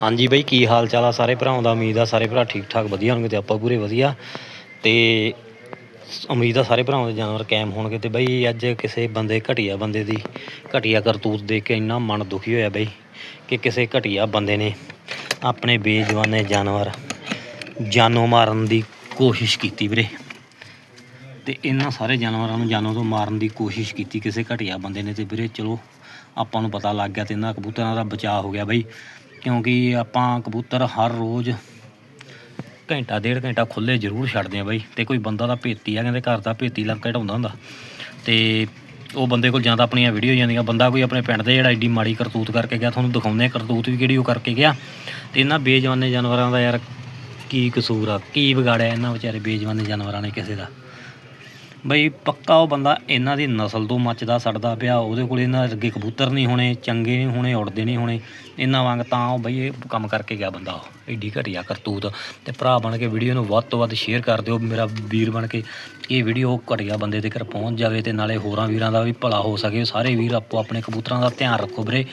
ਹਾਂਜੀ ਬਈ, ਕੀ ਹਾਲ ਚਾਲ ਆ ਸਾਰੇ ਭਰਾਵਾਂ ਦਾ? ਉਮੀਦ ਆ ਸਾਰੇ ਭਰਾ ਠੀਕ ਠਾਕ ਵਧੀਆ ਹੋਣਗੇ ਤੇ ਆਪਾਂ ਪੂਰੇ ਵਧੀਆ। ਤੇ ਉਮੀਦ ਆ ਸਾਰੇ ਭਰਾਵਾਂ ਦੇ ਜਾਨਵਰ ਕਾਇਮ ਹੋਣਗੇ ਤੇ ਬਈ ਅੱਜ ਕਿਸੇ ਬੰਦੇ, ਘਟੀਆ ਬੰਦੇ ਦੀ, ਘਟੀਆ ਕਰਤੂਤ ਦੇਖ ਕੇ ਇੰਨਾ ਮਨ ਦੁਖੀ ਹੋਇਆ ਬਈ ਕਿ ਕਿਸੇ ਘਟੀਆ ਬੰਦੇ ਨੇ ਆਪਣੇ ਬੇਜਵਾਨੇ ਜਾਨਵਰ ਜਾਨੋਂ ਮਾਰਨ ਦੀ ਕੋਸ਼ਿਸ਼ ਕੀਤੀ ਵੀਰੇ। ਤੇ ਇਹਨਾਂ ਸਾਰੇ ਜਾਨਵਰਾਂ ਨੂੰ ਜਾਨੋਂ ਤੋਂ ਮਾਰਨ ਦੀ ਕੋਸ਼ਿਸ਼ ਕੀਤੀ ਕਿਸੇ ਘਟੀਆ ਬੰਦੇ ਨੇ ਤੇ ਵੀਰੇ ਚਲੋ ਆਪਾਂ ਨੂੰ ਪਤਾ ਲੱਗ ਗਿਆ ਤੇ ਇਹਨਾਂ ਕਬੂਤਰਾਂ ਦਾ ਬਚਾਅ ਹੋ ਗਿਆ ਬਈ। ਕਿਉਂਕਿ ਆਪਾਂ ਕਬੂਤਰ ਹਰ ਰੋਜ਼ ਘੰਟਾ, ਡੇਢ ਘੰਟਾ ਖੁੱਲੇ ਜ਼ਰੂਰ ਛੱਡਦੇ ਆ ਬਾਈ ਤੇ ਕੋਈ ਬੰਦਾ ਦਾ ਭੇਤੀ ਆ, ਕਹਿੰਦੇ ਘਰ ਦਾ ਭੇਤੀ ਲੱਗ ਢਾਉਂਦਾ ਹੁੰਦਾ। ਤੇ ਉਹ ਬੰਦੇ ਕੋਲ ਜਾਂ ਤਾਂ ਆਪਣੀਆਂ ਵੀਡੀਓ ਜਾਂਦੀਆਂ, ਬੰਦਾ ਕੋਈ ਆਪਣੇ ਪਿੰਡ ਦੇ ਜਿਹੜਾ ਐਡੀ ਮਾੜੀ ਕਰਤੂਤ ਕਰਕੇ ਗਿਆ, ਤੁਹਾਨੂੰ ਦਿਖਾਉਂਦੇ ਆ ਕਰਤੂਤ ਵੀ ਕਿਹੜੀ ਉਹ ਕਰਕੇ ਗਿਆ। ਤੇ ਇਹਨਾਂ ਬੇਜਵਾਨੇ ਜਾਨਵਰਾਂ ਦਾ ਯਾਰ ਕੀ ਕਸੂਰ ਆ, ਕੀ ਵਿਗਾੜਿਆ ਇਹਨਾਂ ਵਿਚਾਰੇ ਬੇਜਵਾਨੇ ਜਾਨਵਰਾਂ ਨੇ ਕਿਸੇ ਦਾ। ਬਈ ਪੱਕਾ ਉਹ ਬੰਦਾ ਇਹਨਾਂ ਦੀ ਨਸਲ ਤੋਂ ਮੱਚਦਾ, ਸੜਦਾ ਪਿਆ, ਉਹਦੇ ਕੋਲ ਇਹਨਾਂ ਅੱਗੇ ਕਬੂਤਰ ਨਹੀਂ ਹੋਣੇ, ਚੰਗੇ ਨਹੀਂ ਹੋਣੇ, ਉੜਦੇ ਨਹੀਂ ਹੋਣੇ, ਇਹਨਾਂ ਵਾਂਗ ਤਾਂ ਉਹ ਬਈ ਇਹ ਕੰਮ ਕਰਕੇ ਗਿਆ ਬੰਦਾ ਉਹ। ਏਡੀ ਘਟੀਆ ਕਰਤੂਤ। ਤੇ ਭਰਾ ਬਣ ਕੇ ਵੀਡੀਓ ਨੂੰ ਵੱਧ ਤੋਂ ਵੱਧ ਸ਼ੇਅਰ ਕਰ ਦਿਓ, ਮੇਰਾ ਵੀਰ ਬਣ ਕੇ। ਇਹ ਵੀਡੀਓ ਘਟੀਆ ਬੰਦੇ ਦੇ ਘਰ ਪਹੁੰਚ ਜਾਵੇ ਤੇ ਨਾਲੇ ਹੋਰਾਂ ਵੀਰਾਂ ਦਾ ਵੀ ਭਲਾ ਹੋ ਸਕੇ, ਸਾਰੇ ਵੀਰ ਆਪੋ ਆਪਣੇ ਕਬੂਤਰਾਂ ਦਾ ਧਿਆਨ ਰੱਖੋ ਵੀਰੇ।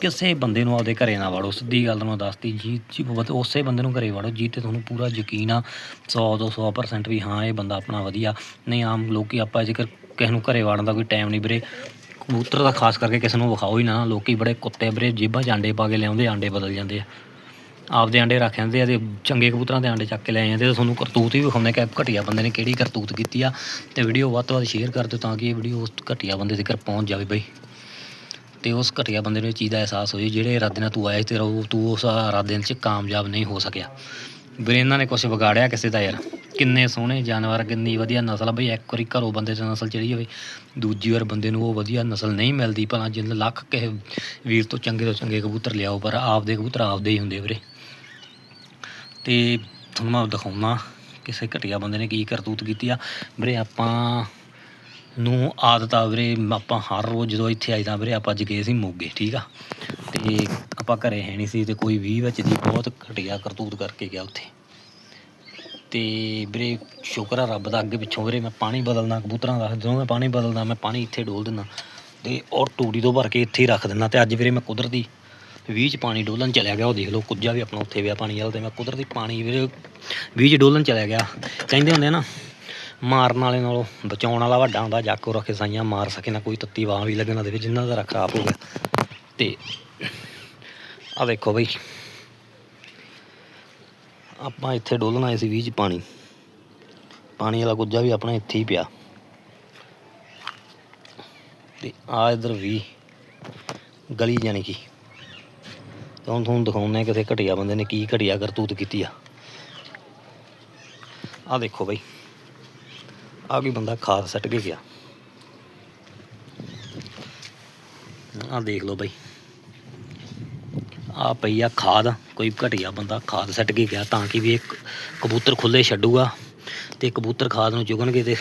ਕਿਸੇ ਬੰਦੇ ਨੂੰ ਆਪਦੇ ਘਰੇ ਨਾ ਵੜੋ, ਸਿੱਧੀ ਗੱਲ ਨੂੰ ਦੱਸਤੀ, ਜੀ ਜੀ ਉਸੇ ਬੰਦੇ ਨੂੰ ਘਰੇ ਵੜੋ, ਜੀ, ਤੇ ਤੁਹਾਨੂੰ ਪੂਰਾ ਯਕੀਨ ਆ 100 ਤੋਂ 100% ਵੀ ਹਾਂ, ਇਹ ਬੰਦਾ ਆਪਣਾ ਵਧੀਆ। ਨਹੀਂ, ਆਮ ਲੋਕੀ ਆਪਾਂ ਜੇਕਰ ਕਿਸੇ ਨੂੰ ਘਰੇ ਵੜਨ ਦਾ ਕੋਈ ਟਾਈਮ ਨਹੀਂ ਵੀਰੇ, ਕਬੂਤਰ ਦਾ ਖਾਸ ਕਰਕੇ ਕਿਸੇ ਨੂੰ ਵਿਖਾਓ ਹੀ ਨਾ, ਲੋਕੀ ਬੜੇ ਕੁੱਤੇ ਵੀਰੇ, ਜੇਬਾਂ 'ਚ ਆਂਡੇ ਪਾ ਕੇ ਲਿਆਉਂਦੇ ਆਂਡੇ ਬਦਲ ਜਾਂਦੇ ਆ। ਆਪਦੇ ਆਂਡੇ ਰੱਖ ਜਾਂਦੇ ਆ ਤੇ ਚੰਗੇ ਕਬੂਤਰਾਂ ਦੇ ਆਂਡੇ ਚੱਕ ਕੇ ਲੈ ਜਾਂਦੇ ਤੇ ਤੁਹਾਨੂੰ ਕਰਤੂਤ ਵੀ ਵਿਖਾਉਂਦੇ ਕਿ ਘਟੀਆ ਬੰਦੇ ਨੇ ਕਿਹੜੀ ਕਰਤੂਤ ਕੀਤੀ ਆ। ਤੇ ਵੀਡੀਓ ਵੱਧ ਤੋਂ ਵੱਧ ਸ਼ੇਅਰ ਕਰ ਦਿਓ ਤਾਂ ਕਿ ਇਹ ਵੀਡੀਓ ਉਸ ਘਟੀਆ ਬੰਦੇ ਦੇ ਪਹੁੰਚ ਜਾਵੇ ਬਈ। ਤੇ ਉਸ ਘਟੀਆ ਬੰਦੇ ਨੂੰ ਇਹ ਚੀਜ਼ ਦਾ ਅਹਿਸਾਸ ਹੋਈ, ਜਿਹੜੇ ਇਰਾਦੇ ਨਾਲ ਤੂੰ ਆਇਆ ਸੀ, ਤੇਰਾ ਉਹ ਤੂੰ ਉਸ ਇਰਾਦੇ 'ਚ ਕਾਮਯਾਬ ਨਹੀਂ ਹੋ ਸਕਿਆ। ਵੀਰੇ, ਇਹਨਾਂ ਨੇ ਕੁਝ ਵਿਗਾੜਿਆ ਕਿਸੇ ਦਾ ਯਾਰ। ਕਿੰਨੇ ਸੋਹਣੇ ਜਾਨਵਰ, ਕਿੰਨੀ ਵਧੀਆ ਨਸਲ ਆ ਬਈ, ਇੱਕ ਵਾਰੀ ਘਰੋਂ ਬੰਦੇ 'ਚ ਨਸਲ ਚੜੀ ਜਾਵੇ, ਦੂਜੀ ਵਾਰ ਬੰਦੇ ਨੂੰ ਉਹ ਵਧੀਆ ਨਸਲ ਨਹੀਂ ਮਿਲਦੀ, ਭਲਾ ਜਿੰਨ ਲੱਖ ਕਿਸੇ ਵੀਰ ਤੋਂ ਚੰਗੇ ਤੋਂ ਚੰਗੇ ਕਬੂਤਰ ਲਿਆਓ, ਪਰ ਆਪਦੇ ਕਬੂਤਰ ਆਪਦੇ ਹੀ ਹੁੰਦੇ ਵੀਰੇ। ਤੇ ਤੁਹਾਨੂੰ ਮੈਂ ਦਿਖਾਉਣਾ, ਕਿਸੇ ਘਟੀਆ ਬੰਦੇ ਨੇ ਕੀ ਕਰਤੂਤ ਕੀਤੀ ਆ। ਵੀਰੇ, ਆਪਾਂ ਨੂੰ ਆਦਤ ਆ ਵੀਰੇ, ਆਪਾਂ ਹਰ ਰੋਜ਼ ਜਦੋਂ ਇੱਥੇ ਆਈਦਾ ਵੀਰੇ, ਆਪਾਂ ਅੱਜ ਗਏ ਸੀ ਮੋਗੇ, ਠੀਕ ਆ? ਤੇ ਆਪਾਂ ਘਰੇ ਹੈ ਨਹੀਂ ਸੀ ਤੇ ਕੋਈ ਵੀ ਵਿੱਚ ਦੀ ਬਹੁਤ ਘਟੀਆ ਕਰਤੂਤ ਕਰਕੇ ਗਿਆ ਉੱਥੇ। ਤੇ ਵੀਰੇ, ਸ਼ੁਕਰ ਆ ਰੱਬ ਦਾ ਅੱਗੇ ਪਿੱਛੋਂ ਵੀਰੇ, ਮੈਂ ਪਾਣੀ ਬਦਲਦਾ, ਕਬੂਤਰਾਂ ਦਾ, ਜਦੋਂ ਮੈਂ ਪਾਣੀ ਬਦਲਦਾ, ਮੈਂ ਪਾਣੀ ਇੱਥੇ ਡੋਲ ਦਿੰਦਾ ਤੇ ਔਰ ਟੂੜੀ ਤੋਂ ਭਰ ਕੇ ਇੱਥੇ ਹੀ ਰੱਖ ਦਿੰਦਾ ਤੇ ਅੱਜ ਵੀਰੇ ਮੈਂ ਕੁਦਰਤੀ 20 ਚ ਪਾਣੀ ਡੋਲਣ ਚਲਿਆ ਗਿਆ, ਉਹ ਦੇਖ ਲਓ, ਕੁੱਜਾ ਵੀ ਆਪਣਾ ਉੱਥੇ ਪਿਆ ਪਾਣੀ ਵਾਲ ਤੇ ਮੈਂ ਕੁਦਰਤੀ ਪਾਣੀ ਵੀਰੇ 20 ਚ ਡੋਲਣ ਚਲਿਆ ਗਿਆ। ਕਹਿੰਦੇ ਹੁੰਦੇ ਆ ਨਾ ਮਾਰਨ ਵਾਲੇ ਨਾਲੋਂ, ਬਚਾਉਣ ਵਾਲਾ ਵੱਡਾ ਹੁੰਦਾ, ਜਾਕੋ ਰੱਖੇ ਸਾਈਆਂ ਮਾਰ ਸਕੇ ਨਾ ਕੋਈ, ਤੱਤੀ ਵਾਹ ਵੀ ਲੱਗਣਾ ਦੇਵੇ ਜਿੰਨਾ ਦਾ ਖਰਾਬ ਹੋ ਗਿਆ ਤੇ ਆ ਦੇਖੋ ਬਈ, ਆਪਾਂ ਇੱਥੇ ਡੋਲਣਾ ਆਏ ਸੀ 20 ਚ ਪਾਣੀ। ਪਾਣੀ ਵਾਲਾ ਗੁੱਜਾ ਵੀ ਆਪਣਾ ਇੱਥੇ ਹੀ ਪਿਆ। ਤੇ ਆ ਇਧਰ ਵੀ ਗਲੀ ਜਾਣੀ ਕਿ। ਤਾਂ ਤੁਹਾਨੂੰ ਦਿਖਾਉਂਦੇ ਆ ਕਿਸੇ ਘਟੀਆ ਬੰਦੇ ਨੇ ਕੀ ਘਟੀਆ ਕਰਤੂਤ ਕੀਤੀ ਆ। ਆ ਦੇਖੋ ਬਈ। ਆ ਕੋਈ ਬੰਦਾ ਖਾਦ ਸੱਟ ਕੇ ਗਿਆ। ਆ ਦੇਖ ਲਓ ਬਈ। ਆ ਪਈ ਆ ਖਾਦ, ਕੋਈ ਘਟੀਆ ਬੰਦਾ ਖਾਦ ਸੱਟ ਕੇ ਗਿਆ ਤਾਂ ਕਿ ਵੀ ਇੱਕ ਕਬੂਤਰ ਖੁੱਲੇ ਛੱਡੂਗਾ ਤੇ ਕਬੂਤਰ ਖਾਦ ਨੂੰ ਚੁਗਣਗੇ ਤੇ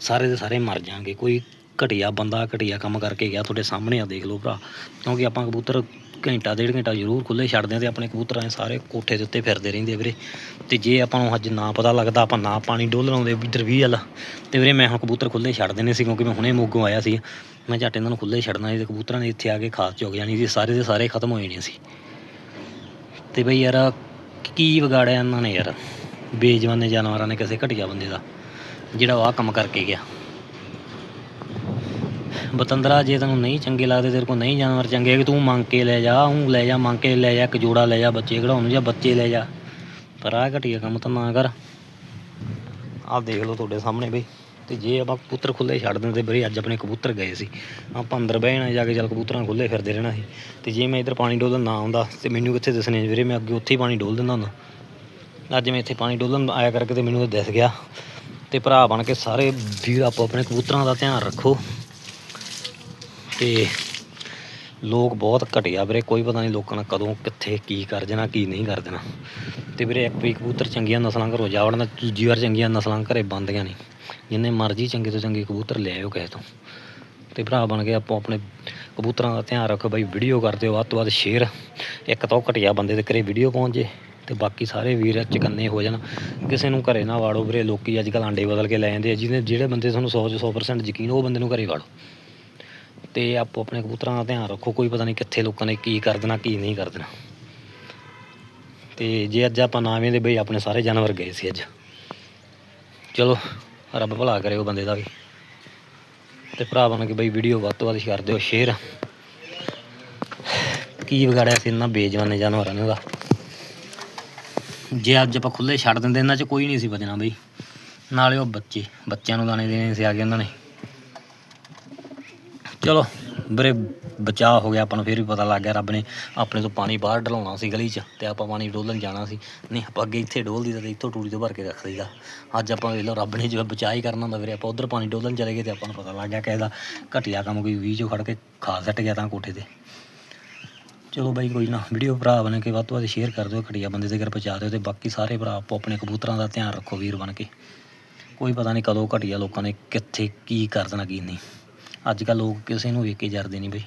ਸਾਰੇ ਦੇ ਸਾਰੇ ਮਰ ਜਾਣਗੇ। ਕੋਈ ਘਟੀਆ ਬੰਦਾ ਘਟੀਆ ਕੰਮ ਕਰਕੇ ਗਿਆ ਤੁਹਾਡੇ ਸਾਹਮਣੇ ਆ, ਦੇਖ ਲਓ ਭਰਾ। ਕਿਉਂਕਿ ਆਪਾਂ ਕਬੂਤਰ ਘੰਟਾ, ਡੇਢ ਘੰਟਾ ਜ਼ਰੂਰ ਖੁੱਲੇ ਛੱਡਦੇ ਆ ਤੇ ਆਪਣੇ ਕਬੂਤਰਾਂ ਦੇ ਸਾਰੇ ਕੋਠੇ ਦੇ ਉੱਤੇ ਫਿਰਦੇ ਰਹਿੰਦੇ ਆ ਵੀਰੇ। ਤੇ ਜੇ ਆਪਾਂ ਨੂੰ ਅੱਜ ਨਾ ਪਤਾ ਲੱਗਦਾ, ਆਪਾਂ ਨਾ ਪਾਣੀ ਡੋਲ ਲਾਉਂਦੇ ਇੱਧਰ ਵੀ ਵਾਲਾ, ਤੇ ਵੀਰੇ ਮੈਂ ਹੁਣ ਕਬੂਤਰ ਖੁੱਲੇ ਛੱਡ ਦੇਣੇ ਸੀ ਕਿਉਂਕਿ ਮੈਂ ਹੁਣੇ ਮੋਗੋਂ ਆਇਆ ਸੀ। ਮੈਂ ਝੱਟ ਇਹਨਾਂ ਨੂੰ ਖੁੱਲੇ ਛੱਡਣਾ ਸੀ ਤੇ ਕਬੂਤਰਾਂ ਨੇ ਇੱਥੇ ਆ ਕੇ ਖਾਦ ਚੁੱਕ ਜਾਣੀ ਸੀ, ਸਾਰੇ ਦੇ ਸਾਰੇ ਖਤਮ ਹੋ ਜਾਣੇ ਸੀ। ਤੇ ਬਈ ਯਾਰ, ਕੀ ਵਿਗਾੜਿਆ ਇਹਨਾਂ ਨੇ ਯਾਰ? ਬੇਜਵਾਨੇ ਜਾਨਵਰਾਂ ਨੇ ਕਿਸੇ ਘਟੀਆ ਬੰਦੇ ਦਾ, ਜਿਹੜਾ ਆਹ ਕੰਮ ਕਰਕੇ ਗਿਆ। ਬਤੰਦਰਾ, ਜੇ ਤੈਨੂੰ ਨਹੀਂ ਚੰਗੇ ਲੱਗਦੇ, ਤੇਰੇ ਕੋਲ ਨਹੀਂ ਜਾਨਵਰ ਚੰਗੇ, ਕਿ ਤੂੰ ਮੰਗ ਕੇ ਲੈ ਜਾ, ਹੂੰ, ਲੈ ਜਾ, ਮੰਗ ਕੇ ਲੈ ਜਾ, ਇੱਕ ਜੋੜਾ ਲੈ ਜਾ, ਬੱਚੇ ਕਢਾਉਣ ਨੂੰ ਜਾਂ ਬੱਚੇ ਲੈ ਜਾ। ਪਰ ਆਹ ਘਟੀਆ ਕੰਮ ਤਾਂ ਨਾ ਕਰ। ਆਹ ਦੇਖ ਲਓ ਤੁਹਾਡੇ ਸਾਹਮਣੇ ਬਈ। ਤੇ ਜੇ ਆਪਾਂ ਕਬੂਤਰ ਖੁੱਲੇ ਛੱਡ ਦਿੰਦੇ ਵੀਰੇ ਅੱਜ ਆਪਣੇ ਕਬੂਤਰ ਗਏ ਸੀ। ਆਪਾਂ ਅੰਦਰ ਬਹਿਣਾ ਜਾ ਕੇ ਚੱਲ ਕਬੂਤਰਾਂ ਖੁੱਲੇ ਫਿਰਦੇ ਰਹਿਣਾ ਸੀ। ਤੇ ਜੇ ਮੈਂ ਇੱਧਰ ਪਾਣੀ ਡੋਲਣ ਨਾ ਆਉਂਦਾ, ਤੇ ਮੈਨੂੰ ਕਿੱਥੇ ਦਿਸਣੇ ਵੀਰੇ? ਮੈਂ ਅੱਗੇ ਉੱਥੇ ਹੀ ਪਾਣੀ ਡੋਲ ਦਿੰਦਾ ਹੁੰਦਾ। ਅੱਜ ਮੈਂ ਇੱਥੇ ਪਾਣੀ ਡੋਲਣ ਆਇਆ ਕਰਕੇ ਤੇ ਮੈਨੂੰ ਇਹ ਦਿਸ ਗਿਆ। ਤੇ ਭਰਾ ਬਣ ਕੇ ਸਾਰੇ ਵੀਰ ਆਪੋ ਆਪਣੇ ਕਬੂਤਰਾਂ ਦਾ ਧਿਆਨ ਰੱਖੋ। ਤੇ ਲੋਕ ਬਹੁਤ ਘਟਿਆ ਵੀਰੇ, ਕੋਈ ਪਤਾ ਨਹੀਂ ਲੋਕਾਂ ਨੇ ਕਦੋਂ, ਕਿੱਥੇ, ਕੀ ਕਰ ਦੇਣਾ, ਕੀ ਨਹੀਂ ਕਰ ਦੇਣਾ। ਤੇ ਵੀਰੇ ਇੱਕ ਵੀ ਕਬੂਤਰ ਚੰਗੀਆਂ ਨਸਲਾਂ ਘਰੋਂ ਜਾ ਵੜਨਾ, ਦੂਜੀ ਵਾਰ ਚੰਗੀਆਂ ਨਸਲਾਂ ਘਰੇ ਬੰਦੀਆਂ ਨਹੀਂ। ਜਿੰਨੇ ਮਰਜ਼ੀ ਚੰਗੇ ਤੋਂ ਚੰਗੇ ਕਬੂਤਰ ਲੈ ਆਇਓ ਕਿਸੇ ਤੋਂ। ਤੇ ਭਰਾ ਬਣ ਕੇ ਆਪੋ ਆਪਣੇ ਕਬੂਤਰਾਂ ਦਾ ਧਿਆਨ ਰੱਖੋ ਬਾਈ ਵੀਡੀਓ ਕਰਦੇ ਹੋ, ਵੱਧ ਤੋਂ ਵੱਧ ਸ਼ੇਅਰ ਇੱਕ ਤਾਂ ਉਹ ਘਟਿਆ ਬੰਦੇ ਦੇ ਘਰੇ ਵੀਡੀਓ ਪਹੁੰਚ ਜੇ, ਤੇ ਬਾਕੀ ਸਾਰੇ ਵੀਰ ਚਕੰਨੇ ਹੋ ਜਾਣ। ਕਿਸੇ ਨੂੰ ਘਰੇ ਨਾ ਵਾੜੋ ਵੀਰੇ, ਲੋਕੀ ਅੱਜ ਕੱਲ੍ਹ ਆਂਡੇ ਬਦਲ ਕੇ ਲੈ ਜਾਂਦੇ ਆ ਜਿਹਨੇ ਜਿਹੜੇ ਬੰਦੇ ਤੁਹਾਨੂੰ 100 ਚ 100% ਯਕੀਨ, ਉਹ ਬੰਦੇ ਨੂੰ ਘਰੇ ਵਾੜੋ। ਤੇ ਆਪੋ ਆਪਣੇ ਕਬੂਤਰਾਂ ਦਾ ਧਿਆਨ ਰੱਖੋ, ਕੋਈ ਪਤਾ ਨਹੀਂ ਕਿੱਥੇ ਲੋਕਾਂ ਨੇ ਕੀ ਕਰ ਦੇਣਾ, ਕੀ ਨਹੀਂ ਕਰ ਦੇਣਾ। ਤੇ ਜੇ ਅੱਜ ਆਪਾਂ ਨਾ ਵੇਂਦੇ ਬਈ, ਆਪਣੇ ਸਾਰੇ ਜਾਨਵਰ ਗਏ ਸੀ ਅੱਜ। ਚਲੋ, ਰੱਬ ਭਲਾ ਕਰੇ ਉਹ ਬੰਦੇ ਦਾ ਵੀ। ਤੇ ਭਰਾਵਾਂ ਨੂੰ ਕਿ ਬਈ ਵੀਡੀਓ ਵੱਧ ਤੋਂ ਵੱਧ ਕਰ ਦਿਓ ਸ਼ੇਅਰ ਕੀ ਵਿਗਾੜਿਆ ਸੀ ਇਹਨਾਂ ਬੇਜਵਾਨੇ ਜਾਨਵਰਾਂ ਨੇ ਉਹਦਾ? ਜੇ ਅੱਜ ਆਪਾਂ ਖੁੱਲੇ ਛੱਡ ਦਿੰਦੇ, ਇਹਨਾਂ 'ਚ ਕੋਈ ਨਹੀਂ ਸੀ ਬਚਣਾ ਬਈ। ਨਾਲੇ ਉਹ ਬੱਚੇ, ਬੱਚਿਆਂ ਨੂੰ ਦਾਣੇ ਦੇਣੇ ਸੀ ਆ ਕੇ ਉਹਨਾਂ ਨੇ। ਚਲੋ ਵੀਰੇ ਬਚਾਅ ਹੋ ਗਿਆ, ਆਪਾਂ ਨੂੰ ਫਿਰ ਵੀ ਪਤਾ ਲੱਗ ਗਿਆ ਰੱਬ ਨੇ ਆਪਣੇ ਤੋਂ ਪਾਣੀ ਬਾਹਰ ਡਲਾਉਣਾ ਸੀ ਗਲੀ 'ਚ ਤੇ ਆਪਾਂ ਪਾਣੀ ਡੋਲਣ ਜਾਣਾ ਸੀ। ਨਹੀਂ, ਆਪਾਂ ਅੱਗੇ ਇੱਥੇ ਡੋਲ ਦੀ ਤੇ ਇੱਥੋਂ ਟੂੜੀ ਤੋਂ ਭਰ ਕੇ ਰੱਖ ਦਈਦਾ। ਅੱਜ ਆਪਾਂ ਵੇਖ ਲਓ ਰੱਬ ਨੇ ਜਿਵੇਂ ਬਚਾਅ ਹੀ ਕਰਨਾ ਹੁੰਦਾ ਵੀਰੇ, ਆਪਾਂ ਉਧਰ ਪਾਣੀ ਡੋਲਣ ਚਲੇ ਗਏ ਤੇ ਆਪਾਂ ਨੂੰ ਪਤਾ ਲੱਗ ਗਿਆ ਕਿ ਇਹਦਾ ਘਟੀਆ ਕੰਮ ਕੋਈ ਵੀਹ ਚੋਂ ਖੜ ਕੇ ਖਾ ਸੱਟ ਗਿਆ ਤਾਂ ਕੋਠੇ ਤੇ। ਚਲੋ ਬਾਈ ਕੋਈ ਨਾ, ਵੀਡੀਓ ਭਰਾ ਬਣ ਕੇ ਵੱਧ ਤੋਂ ਵੱਧ ਸ਼ੇਅਰ ਕਰ ਦਿਓ, ਘਟੀਆ ਬੰਦੇ ਦੇ ਘਰ ਪਹੁੰਚਾ ਦਿਓ ਤੇ ਬਾਕੀ ਸਾਰੇ ਭਰਾ ਆਪੋ ਆਪਣੇ ਕਬੂਤਰਾਂ ਦਾ ਧਿਆਨ ਰੱਖੋ ਵੀਰ ਬਣ ਕੇ। ਕੋਈ ਪਤਾ ਨਹੀਂ ਕਦੋਂ ਘਟੀਆ ਲੋਕਾਂ ਨੇ ਕਿੱਥੇ ਕੀ ਕਰ ਦੇਣਾ, ਕੀ ਨਹੀਂ। ਅੱਜ ਕੱਲ੍ਹ ਲੋਕ ਕਿਸੇ ਨੂੰ ਵੇਖ ਕੇ ਜਰਦੇ ਨਹੀਂ ਬਈ।